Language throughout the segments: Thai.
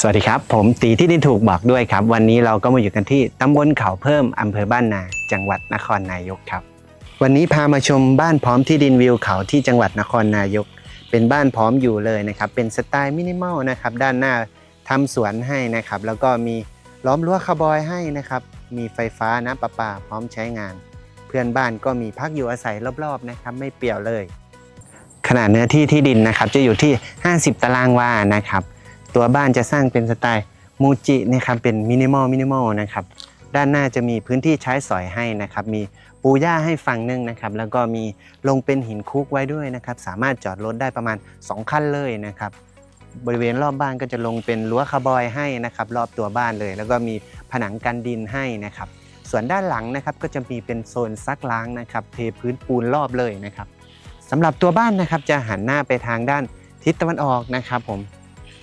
สวัสดีครับ ผมตีที่ดินถูกบอกด้วยครับ วันนี้เราก็มาอยู่กันที่ตำบลเขาเพิ่มอำเภอบ้านนา จังหวัดนครนายกครับ วันนี้พามาชมบ้านพร้อมที่ดินวิวเขาที่จังหวัดนครนายก เป็นบ้านพร้อมอยู่เลยนะครับ เป็นสไตล์มินิมอลนะครับ ด้านหน้าทำสวนให้นะครับ แล้วก็มีล้อมรั้วคาบอยให้นะครับ มีไฟฟ้าน้ำประปาพร้อมใช้งาน เพื่อนบ้านก็มีพักอยู่อาศัยรอบๆนะครับ ไม่เปี่ยวเลย ขนาดเนื้อที่ที่ดินนะครับจะอยู่ที่ 50 ตารางวานะครับ ตัวบ้านจะสร้างเป็นสไตล์มูจินะครับเป็นมินิมอลมินิมอลนะครับด้านหน้าจะมีพื้นที่ใช้สอยให้นะครับมีปูหญ้าให้ฝั่งหนึ่งนะครับแล้วก็มีลงเป็นหินคุกไว้ด้วยนะครับสามารถจอดรถได้ประมาณ 2 คันเลยนะครับบริเวณรอบบ้านก็จะลงเป็นรั้วคาร์บอยให้นะครับรอบตัวบ้านเลย แล้วก็มีผนังกันดินให้นะครับส่วนด้านหลังนะครับก็จะมีเป็นโซนซักล้างนะครับเทพื้นปูนรอบเลยนะครับสำหรับตัวบ้านนะครับจะหันหน้าไปทางด้านทิศตะวันออกนะครับผม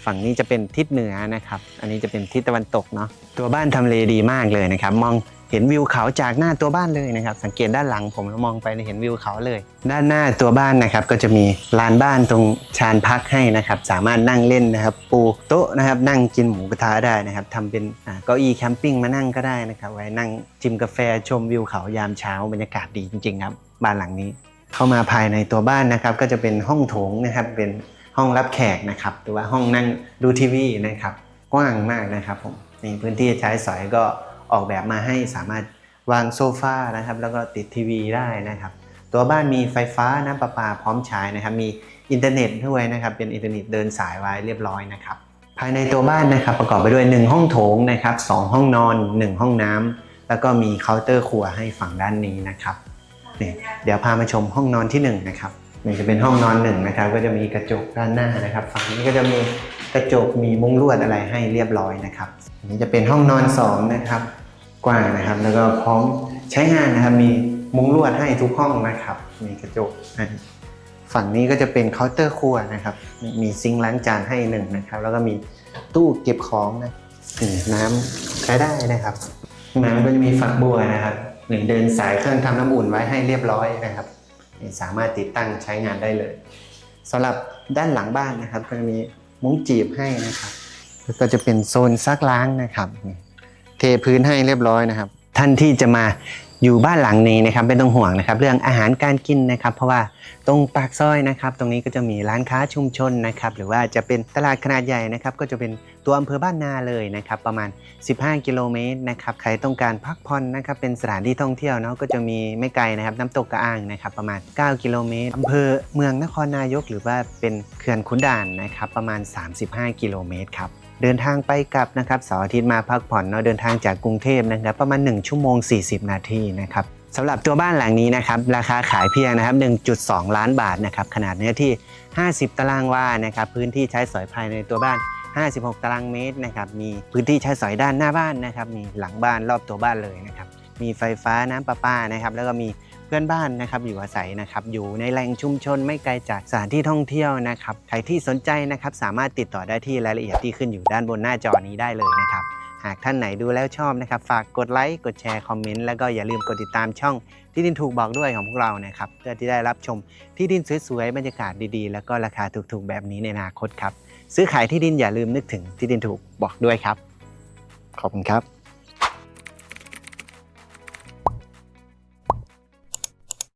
ฝั่งนี้จะเป็นทิศเหนือนะครับ อันนี้จะเป็นทิศตะวันตกเนาะ ตัวบ้านทำเลดีมากเลยนะครับ มองเห็นวิวเขาจากหน้าตัวบ้านเลยนะครับ สังเกตด้านหลังผมมองไปเห็นวิวเขาเลย ด้านหน้าตัวบ้านนะครับ ก็จะมีลานบ้านตรงชานพักให้นะครับ สามารถนั่งเล่นนะครับ ปูโต๊ะนะครับ นั่งกินหมูกระทะได้นะครับทำเป็นเก้าอี้แคมปิ้งมานั่งก็ได้นะครับ ไว้นั่งจิมกาแฟชมวิวเขายามเช้าบรรยากาศดีจริงๆครับบ้านหลังนี้ เข้ามาภายในตัวบ้านนะครับ ก็จะเป็นห้องโถงนะครับเป็น ห้องรับแขกนะครับหรือว่าห้องนั่งดูทีวีนะครับ กว้างมากนะครับผมนี่พื้นที่ใช้สอยก็ออกแบบมาให้สามารถวางโซฟานะครับ แล้วก็ติดทีวีได้นะครับ ตัวบ้านมีไฟฟ้าน้ำประปาพร้อมใช้นะครับ มีอินเทอร์เน็ตด้วยนะครับ เป็นอินเทอร์เน็ตเดินสายไว้เรียบร้อยนะครับ ภายในตัวบ้านนะครับ ประกอบไปด้วย 1 ห้องโถงนะครับ2ห้องนอน 1 ห้องน้ำแล้วก็มีเคาน์เตอร์ครัวให้ฝั่งด้านนี้นะครับนี่เดี๋ยวพามาชมห้องนอนที่ 1 นะครับ นี่จะเป็นห้องนอนหนึ่งนะครับ ก็จะมีกระจกด้านหน้านะครับ ฝั่งนี้ก็จะมีกระจกมีมุ้งลวดอะไรให้เรียบร้อยนะครับอันนี้จะเป็นห้องนอนสองนะครับกว้างนะครับ แล้วก็พร้อมใช้งานนะครับ มีมุ้งลวดให้ทุกห้องนะครับ มีกระจกให้ฝั่งนี้ก็จะเป็นเคาน์เตอร์ครัวนะครับ มีซิงค์ล้างจานให้หนึ่งนะครับ แล้วก็มีตู้เก็บของนะนี่น้ำใช้ได้นะครับน้ำก็จะมีฝักบัวนะครับหนึ่งเดินสายเครื่องทำน้ำอุ่นไว้ให้เรียบร้อยนะครับ สามารถติดตั้งใช้งานได้เลยสำหรับด้านหลังบ้านนะครับ ก็จะมีมุ้งจีบให้นะครับแล้วก็จะเป็นโซนซักล้างนะครับ เทพื้นให้เรียบร้อยนะครับ ท่านที่จะมาอยู่บ้านหลังนี้นะครับไม่ต้องห่วงนะครับ เรื่องอาหารการกินนะครับ เพราะว่า ตรงปากซอยนะครับ ตรงนี้ก็จะมีร้านค้าชุมชนนะครับ หรือว่าจะเป็นตลาดขนาดใหญ่นะครับ ก็จะเป็นตัวอำเภอบ้านนาเลยนะครับ ประมาณ 15 กิโลเมตรนะครับ ใครต้องการพักผ่อนนะครับ เป็นสถานที่ท่องเที่ยวเนาะ ก็จะมีไม่ไกลนะครับ น้ำตกกระอ่างนะครับ ประมาณ 9 กิโลเมตรอำเภอเมืองนครนายก หรือว่าเป็นเขื่อนขุนด่านนะครับ ประมาณ 35 กิโลเมตรครับเดินทางไปกลับนะครับเสาร์อาทิตย์มาพักผ่อนเนาะเดินทางจากกรุงเทพนะครับ ประมาณ 1 ชั่วโมง 40 นาทีนะครับ สำหรับตัวบ้านหลังนี้นะครับราคาขายเพียงนะครับ 1.2 ล้านบาทนะครับขนาดเนื้อที่ 50 ตารางวานะครับพื้นที่ใช้สอยภายในตัวบ้าน 56 ตารางเมตรนะครับมีพื้นที่ใช้สอยด้านหน้าบ้านนะครับมีหลังบ้านรอบตัวบ้านเลยนะครับมีไฟฟ้าน้ำประปานะครับแล้วก็มีเพื่อนบ้านนะครับอยู่อาศัยนะครับอยู่ในแหล่งชุมชนไม่ไกลจากสถานที่ท่องเที่ยวนะครับใครที่สนใจนะครับสามารถติดต่อได้ที่รายละเอียดที่ขึ้นอยู่ด้านบนหน้าจอนี้ได้เลยนะครับ หากท่านไหนดูแล้วชอบนะครับ ฝากกดไลค์ กดแชร์ คอมเมนต์ แล้วก็อย่าลืมกดติดตามช่องที่ดินถูกบอกด้วยของพวกเรานะครับ เพื่อที่ได้รับชมที่ดินสวยๆ บรรยากาศดีๆ แล้วก็ราคาถูกๆ แบบนี้ในอนาคตครับ ซื้อขายที่ดินอย่าลืมนึกถึงที่ดินถูกบอกด้วยครับ ขอบคุณครับ